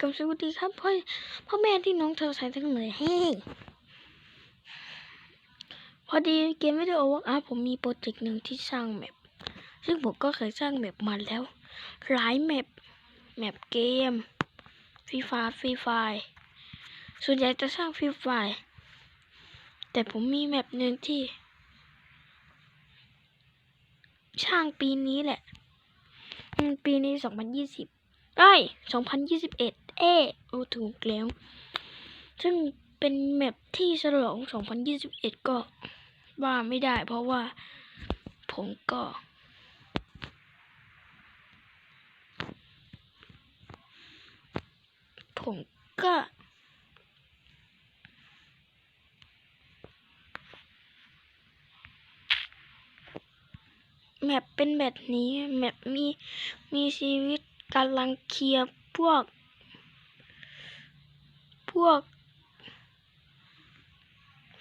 กับสวัสดีครับพ่อพ่อแม่ที่น้องเธอใส่ทั้งเลยเฮ้ยพอดีเกมวิดีโอวอล์กอัพผมมีโปรเจกต์หนึ่งที่สร้างแมปซึ่งผมก็เคยสร้างแมปมาแล้ว หลายแมปแมปเกมฟรีไฟฟรีไฟส่วนใหญ่จะสร้างฟรีไฟแต่ผมมีแมปหนึ่งที่ ช่างปีนี้แหละ ปีนี้สองพันยี่สิบเอ้ยสองพันยี่สิบเอ็ด เอโอถูกแล้ว ซึ่งเป็นแมปที่ฉลองสองพันยี่สิบเอ็ดก็ว่าไม่ได้ เพราะว่าผมก็ผมก็แมปเป็นแบบนี้ แมปมีมีชีวิตกำลังเคลียร์พวก พวก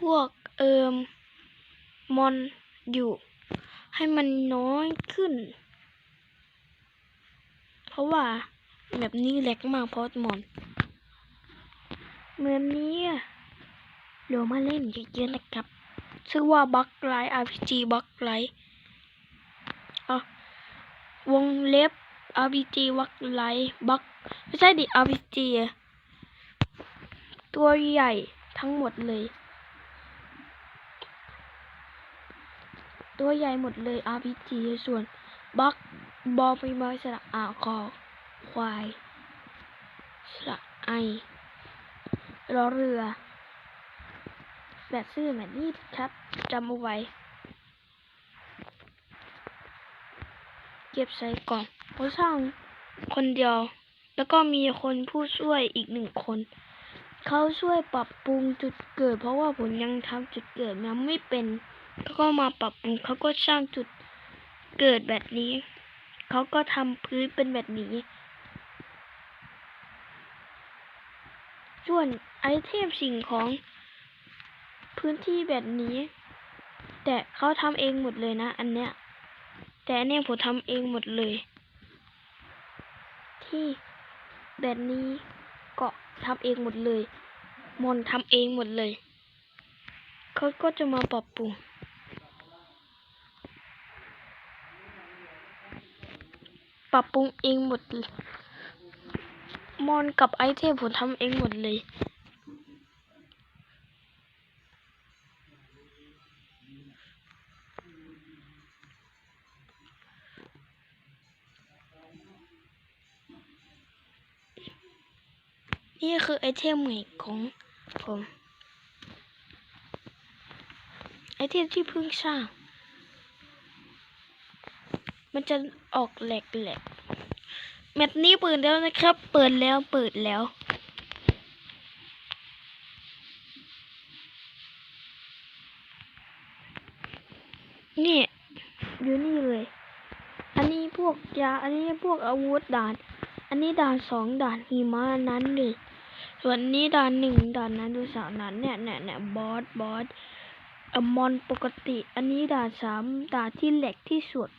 พวกเอิมมอนอยู่ ให้มันน้อยขึ้น เพราะว่าแบบนี้แหลกมากเพราะมอนเหมือนนี้เดี๋ยวมาเล่นเยอะๆนะครับ ชื่อว่าบักไลท์ RPG บักไลท์อะวงเล็บ RPG วักไลท์บักไม่ใช่ดิ RPG อะ ตัวใหญ่ทั้งหมดเลย ตัวใหญ่หมดเลย RPG ส่วนบักบอไปมาสระอาคอควายสระไอรอเรือแบบซื่อแบบนี้ครับจำเอาไว้ เก็บใส่กล่องเขาสร้างคนเดียว แล้วก็มีคนผู้ช่วยอีกหนึ่งคน เขาช่วยปรับปรุงจุดเกิด เพราะว่าผมยังทำจุดเกิดยังไม่เป็นเขาก็มาปรับปรุงเขาก็สร้างจุดเกิดแบบนี้ เขาก็ทำพื้นเป็นแบบนี้ ส่วนไอเทมสิ่งของพื้นที่แบบนี้ แต่เขาทำเองหมดเลยนะ อันเนี้ย แต่อันเนี้ยผมทำเองหมดเลย ที่แบบนี้ก็ทำเองหมดเลย มอนทำเองหมดเลย เขาก็จะมาปรับปรุงปรับปรุงเองหมดมอนกับไอเทมผมทำเองหมดเลย นี่คือไอเทมใหม่ของ ม ไอเทมที่เพิ่งสร้าง มันจะออกแหลกแหลกแมปนี้เปิดแล้วนะครับ เปิดแล้วเปิดแล้วนี่อยู่นี่เลย อันนี้พวกยา อันนี้พวกอาวุธด่าน อันนี้ด่านสองด่านหิมะอันนั้นเลย ส่วนนี้ด่านหนึ่งด่านนั้นดูสาวนั้นเนี่ยเนี่ยเนี่ยบอสบอสอมอนปกติ อันนี้ด่านสามด่านที่แหลกที่สุด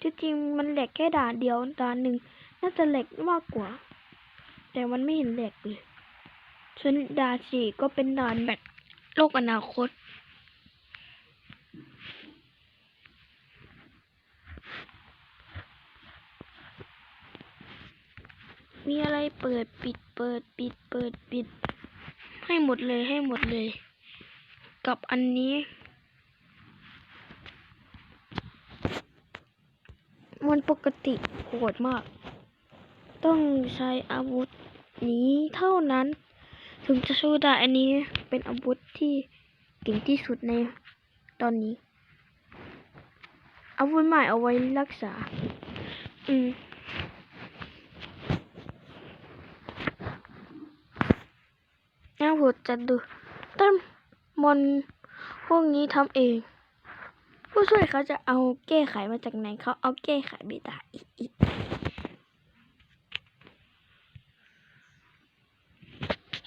ที่จริงมันแหลกแค่ด่านเดียวด่านหนึ่งน่าจะแหลกมากกว่า แต่มันไม่เห็นแหลกเลยส่วนด่านสี่ก็เป็นด่านแบบโลกอนาคต มีอะไรเปิดปิดเปิดปิดเปิดปิด ให้หมดเลยให้หมดเลย กับอันนี้ มันปกติโหดมาก ต้องใช้อาวุธนี้เท่านั้น ถึงจะสู้ได้อันนี้เป็นอาวุธที่เก่งที่สุดในตอนนี้อาวุธใหม่เอาไว้รักษา อืม น่าผมจะดูต้นมอนพวกนี้ทำเอง ผู้ช่วยเขาจะเอาแก้ไขมาจากไหนเขาเอาแก้ไขไม่ได้อีก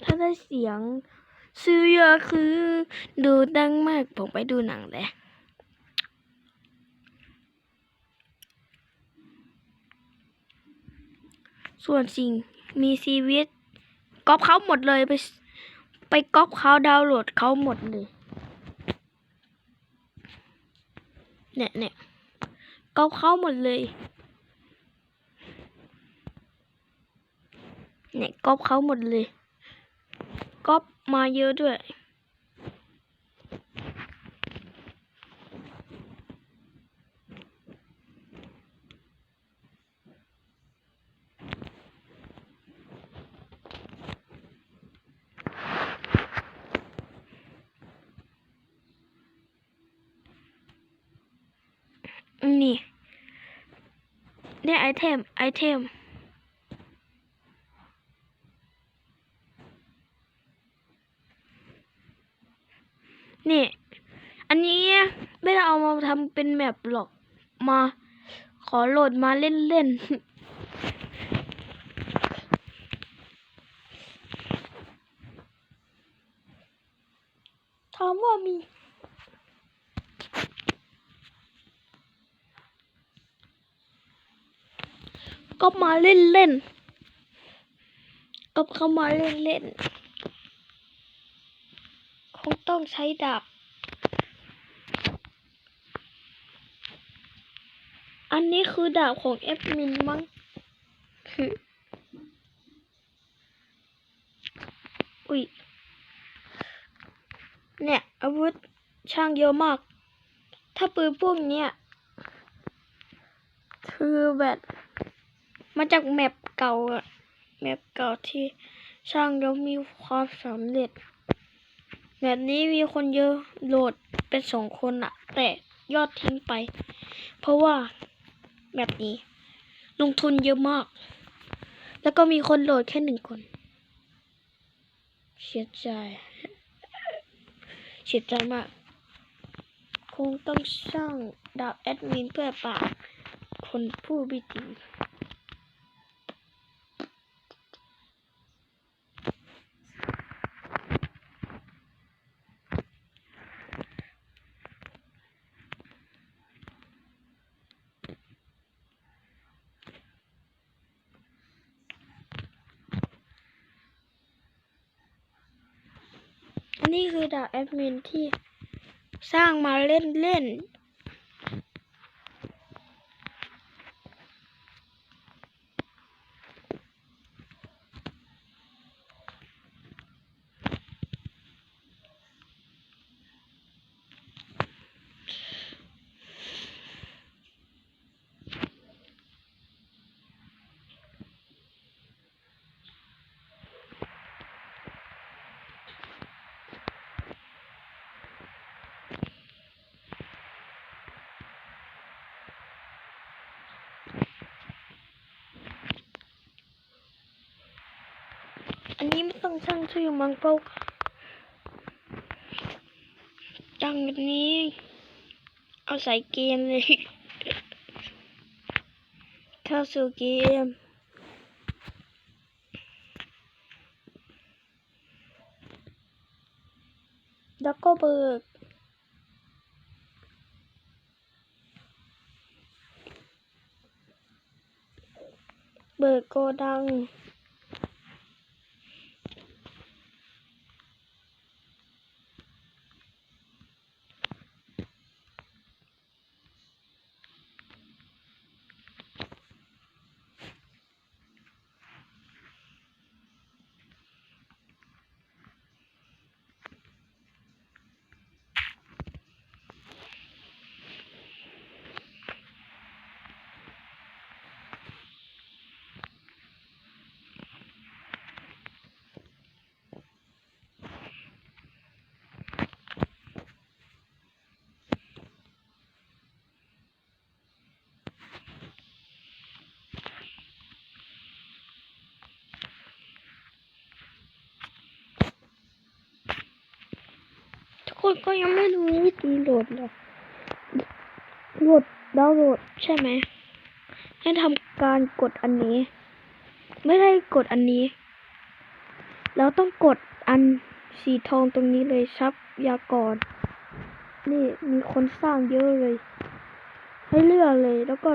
ถ้าได้เสียงซื้อเยอะคือ ดูดังมากผมไปดูหนังเลยส่วนสิ่งมีชีวิตก๊อปเขาหมดเลยไป ไปก๊อปเขาดาวน์โหลดเขาหมดเลยเนี่ยเนี่ยก๊อปเขาหมดเลยเนี่ยก๊อปเขาหมดเลยก๊อปมาเยอะด้วย นี่เนี่ยไอเทม ไอเทม นี่ อันนี้ไม่ได้เอามาทำเป็นแมปหรอก มา ขอโหลดมาเล่นๆ ถามว่ามี ก็มาเล่นเล่นก็เข้ามาเล่นเล่นคงต้องใช้ดาบ อันนี้คือดาบของแอดมินมั้ง คือ อุ้ย เนี่ย อาวุธช่างเยอะมาก ถ้าปืนพวกเนี้ยคือแบบ มาจากแมปเก่าแมปเก่าที่ช่างแล้วมีความสำเร็จ แบบนี้มีคนเยอะโหลดเป็นสองคนอะแต่ยอดทิ้งไป เพราะว่าแบบนี้ ลงทุนเยอะมาก แล้วก็มีคนโหลดแค่หนึ่งคนเสียใจเสียใจมาก คงต้องสร้างดาบแอดมินเพื่อปราบคนผู้บิดีอัน นี่คือดาบแอดมินที่สร้างมาเล่นเล่น อันนี้ไม่ต้องสร้างชื่อมังเป้าจังแบบนี้ เอาใส่เกมเลยเข้าสู่เกมแล้วก็เบิกเบิกโกดัง คนก็ยังไม่รู้วิธีโหลดเลยโหลดดาวน์โหลดใช่ไหม ให้ทำการกดอันนี้ ไม่ได้กดอันนี้แล้วต้องกดอันสีทองตรงนี้เลยทรัพยากร นี่มีคนสร้างเยอะเลย ให้เลือกเลย แล้วก็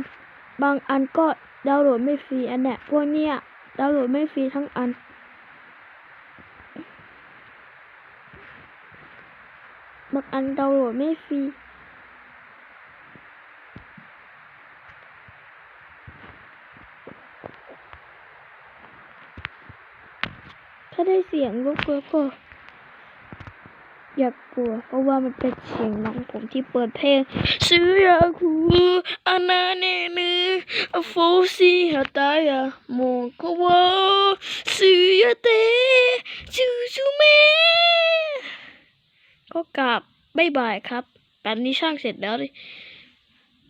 บางอันก็ดาวน์โหลดไม่ฟรีอันเนี้ยพวกเนี้ยดาวน์โหลดไม่ฟรีทั้งอัน บางอันดาวน์โหลดไม่ฟรีถ้าได้เสียงรบกวนก็อย่ากกลัว เพราะว่ามันเป็นเสียงน้องผมที่เปิดเพลงซื้อยาคูอานาเนเนอโฟซีฮาตายาโมกวาซื้อยาเตจูจูเม ก็กลับบ๊ายบายครับ แบบนี้ช่างเสร็จแล้ว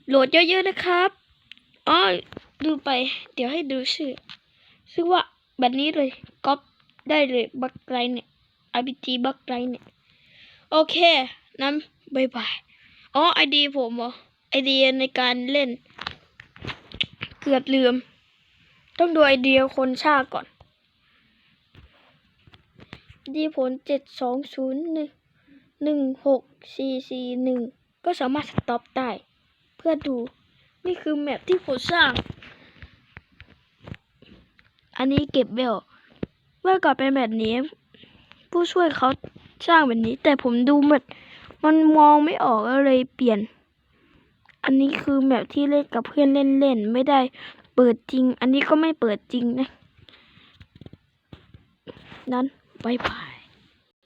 โหลดเยอะๆนะครับอ๋อดูไป เดี๋ยวให้ดูชื่อชื่อว่าแบบนี้เลยก๊อปได้เลยบักไรเนี่ย RBT บักไรเนี่ย โอเค นั้นบายบาย อ๋อไอดีผมเหรอไอเดียในการเล่น เกือบลืม ต้องดูไอเดียคนชาก่อน ดีผลเจ็ดสองศูนย์หนึ่ง หนึ่งหกสี่สี่หนึ่งก็สามารถสต็อปได้ เพื่อดูนี่คือแมปที่ผมสร้าง อันนี้เก็บเบลเมื่อก่อนเป็นแบบนี้ ผู้ช่วยเขาสร้างแบบนี้ แต่ผมดูมันมันมองไม่ออกก็เลยเปลี่ยน อันนี้คือแบบที่เล่นกับเพื่อนเล่นๆ ไม่ได้เปิดจริง อันนี้ก็ไม่เปิดจริงนะ นั้นบายบาย